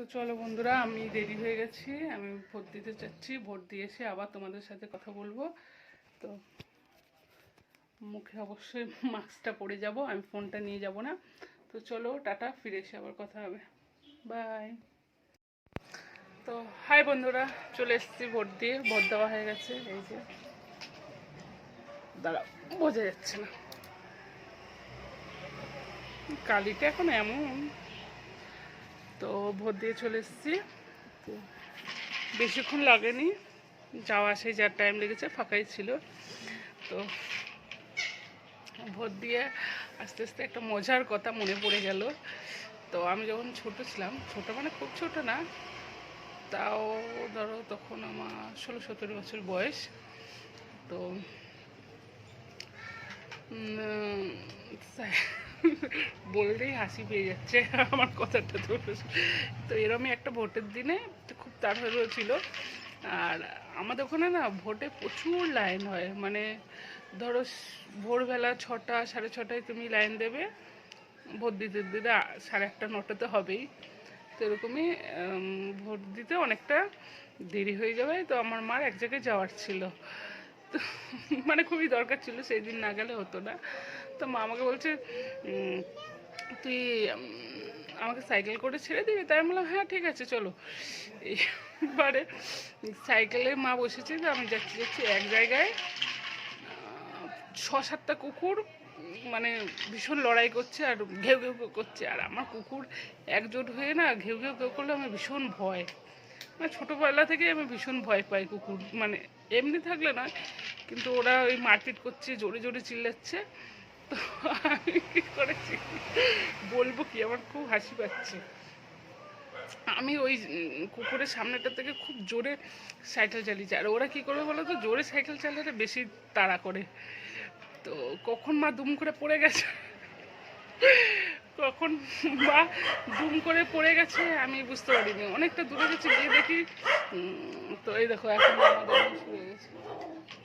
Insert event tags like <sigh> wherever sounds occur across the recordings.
তো চলো বন্ধুরা, আমি রেডি হয়ে গেছি, আমি ভোট দিতে চাচ্ছি, ভোট দিয়ে এসে আবার তোমাদের সাথে কথা বলব। তো মুখে অবশ্যই মাস্কটা পরে যাব, আমি ফোনটা নিয়ে যাব না। তো চলো, টাটা, ফিরে এসে আবার কথা হবে। বাই। তো হাই বন্ধুরা, চলে এসেছি ভোট দিয়ে, ভোট দেওয়া হয়ে গেছে, এই যে। দাঁড়া বোঝা যাচ্ছে না। কালিটা এখন এমন। তো ভোট দিয়ে চলে এসেছি। তো বেশিক্ষণ লাগেনি। যাওয়া আসে, যার টাইম লেগেছে, ফাঁকাই ছিল। তো ভোট দিয়ে আস্তে আস্তে একটা মজার কথা মনে পড়ে গেল। তো আমি যখন ছোট ছিলাম, ছোট মানে খুব ছোট না, তাও ধরো তখন আমার ষোলো সতেরো বছর বয়স। তো বললেই হাসি পেয়ে যাচ্ছে। <laughs> আমার কথাটা তো তো এরমই একটা ভোটের দিনে তো খুব তাড়াহুড়ো ছিল। আর আমাদের ওখানে না ভোটে প্রচুর লাইন হয়। মানে ধরো ভোরবেলা ছটা, সাড়ে ছটায় তুমি লাইন দেবে। ভোট দিতে দিতে সাড়ে আটটা নটাতে হবেই। তো এরকমই ভোট দিতে অনেকটা দেরি হয়ে যাবে। তো আমার মার এক জায়গায় যাওয়ার ছিল। তো মানে খুবই দরকার ছিল, সেই দিন না গেলে হতো না। তো মা আমাকে বলছে তুই আমাকে সাইকেল করে ছেড়ে দিবি? তাই আমি বললাম হ্যাঁ ঠিক আছে, চলো। এবারে সাইকেলে মা বসেছে তো আমি যাচ্ছি যাচ্ছি এক জায়গায় ছ সাতটা কুকুর মানে ভীষণ লড়াই করছে আর ঘেউ ঘেউ করছে। আর আমার কুকুর একজোট হয়ে না ঘেউ ঘেউ ঘেউ করলে আমার ভীষণ ভয়। মানে ছোটোবেলা থেকে আমি ভীষণ ভয় পাই কুকুর মানে এমনি থাকলে নয়, কিন্তু ওরা ওই মারপিট করছে, জোরে জোরে চিল্লাচ্ছে। তো আমি করেছি? বলব কি? আমার খুব হাসি পাচ্ছে। আমি ওই কুকুরের সামনেটা থেকে খুব জোরে সাইকেল চালিয়েছি। আর ওরা কী করবে বলো তো? জোরে সাইকেল চালালে বেশি তাড়া করে। তো কখন মা দুম করে পড়ে গেছে? কখন মা দুম করে পড়ে গেছে আমি বুঝতে পারিনি। অনেকটা দূরে গেছে, গিয়ে দেখি তো এই দেখো, এখন আমাদের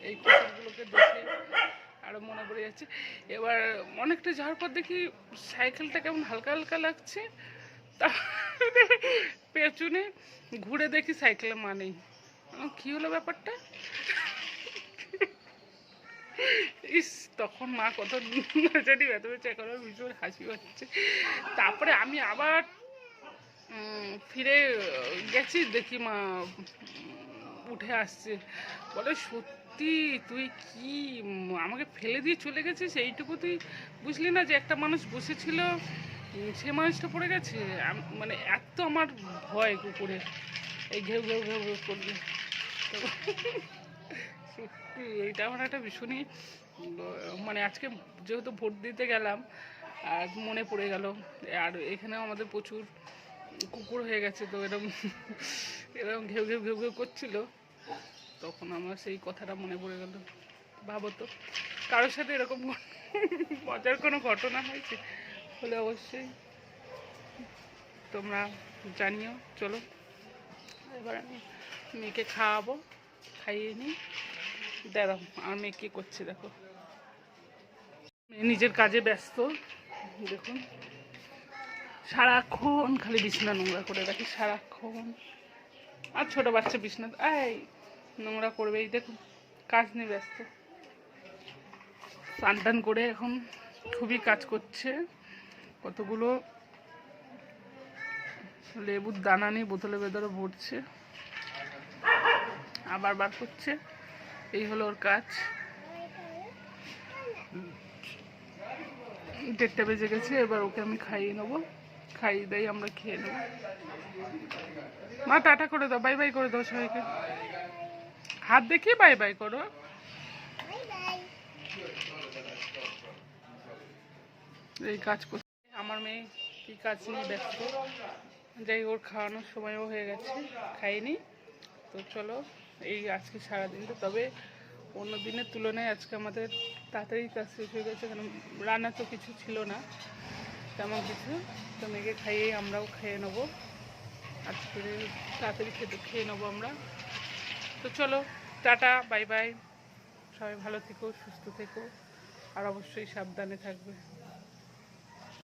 এই কুকুরগুলোকে দেখে আরও মনে পড়ে যাচ্ছে। এবার অনেকটা যাওয়ার পর দেখি সাইকেলটা কেমন হালকা হালকা লাগছে। তা পেছনে ঘুরে দেখি সাইকেলে মা নেই। কি হলো ব্যাপারটা? ইস, তখন মা কত নাচাটি ব্যথা পেয়েছে, এখন ভীষণ হাসি পাচ্ছে। তারপরে আমি আবার ফিরে গেছি, দেখি মা উঠে আসছে। বলে, সত্যি তুই কি আমাকে ফেলে দিয়ে চলে গেছিস? এইটুকু তুই বুঝলি না যে একটা মানুষ বসেছিল সে মানুষটা পড়ে গেছে? মানে এত আমার ভয় কুকুরে। এই ঘেউ ঘেউ ঘেউ ঘেউ করলে। <laughs> সত্যি, এইটা আমার একটা ভীষণই মানে আজকে যেহেতু ভোট দিতে গেলাম আর মনে পড়ে গেল। আর এখানেও আমাদের প্রচুর কুকুর হয়ে গেছে, তো এরকম এরকম ঘেউ ঘেউ ঘেউ ঘেউ করছিল। তখন আমার সেই কথাটা মনে পড়ে গেল। ভাবো তো, কারোর সাথে এরকম মজার কোনো ঘটনা হয়েছে? হলে অবশ্যই তোমরা জানিও। চলো, এবার আমি মেয়েকে খাওয়াবো, খাইয়ে নিই। দাঁড়াও, আমার মেয়ে কী করছে দেখো। নিজের কাজে ব্যস্ত, দেখুন। সারাক্ষণ খালি বিছানা নোংরা করে রাখি, সারাক্ষণ। আর ছোট বাচ্চা বিছানা, এই নোংরা করবে এই দেখুন কাজ নিয়ে ব্যস্ত। স্নান টান করে এখন খুবই কাজ করছে। কতগুলো লেবুর দানা নিয়ে বোতলে ভেতরে ভরছে। আবার বার করছে। এই হলো ওর কাজ। দেড়টা বেজে গেছে, এবার ওকে আমি খাইয়ে নেব। খাইয়ে দেয় আমরা খেয়ে নেব। মা, টাটা করে দাও, বাই বাই করে দাও সবাইকে। হাত দেখিয়ে বাই বাই করো। এই কাজ করছে। আমার মেয়ে কি কাজ নিয়ে ব্যস্ত? যাই ওর খাওয়ানোর সময়ও হয়ে গেছে, খাইনি। তো চলো, এই আজকে সারাদিনটা। তবে অন্য দিনের তুলনায় আজকে আমাদের তাড়াতাড়ি কাজ শেষ হয়ে গেছে, কারণ রান্না তো কিছু ছিল না, তেমন কিছু। তো মেয়েকে খাইয়েই আমরাও খেয়ে নেব। আজকে তাড়াতাড়ি খেতে খেয়ে নেব আমরা। তো চলো টাটা বাই বাই। সবাই ভালো থেকো সুস্থ থেকো আর অবশ্যই সাবধানে থাকবে।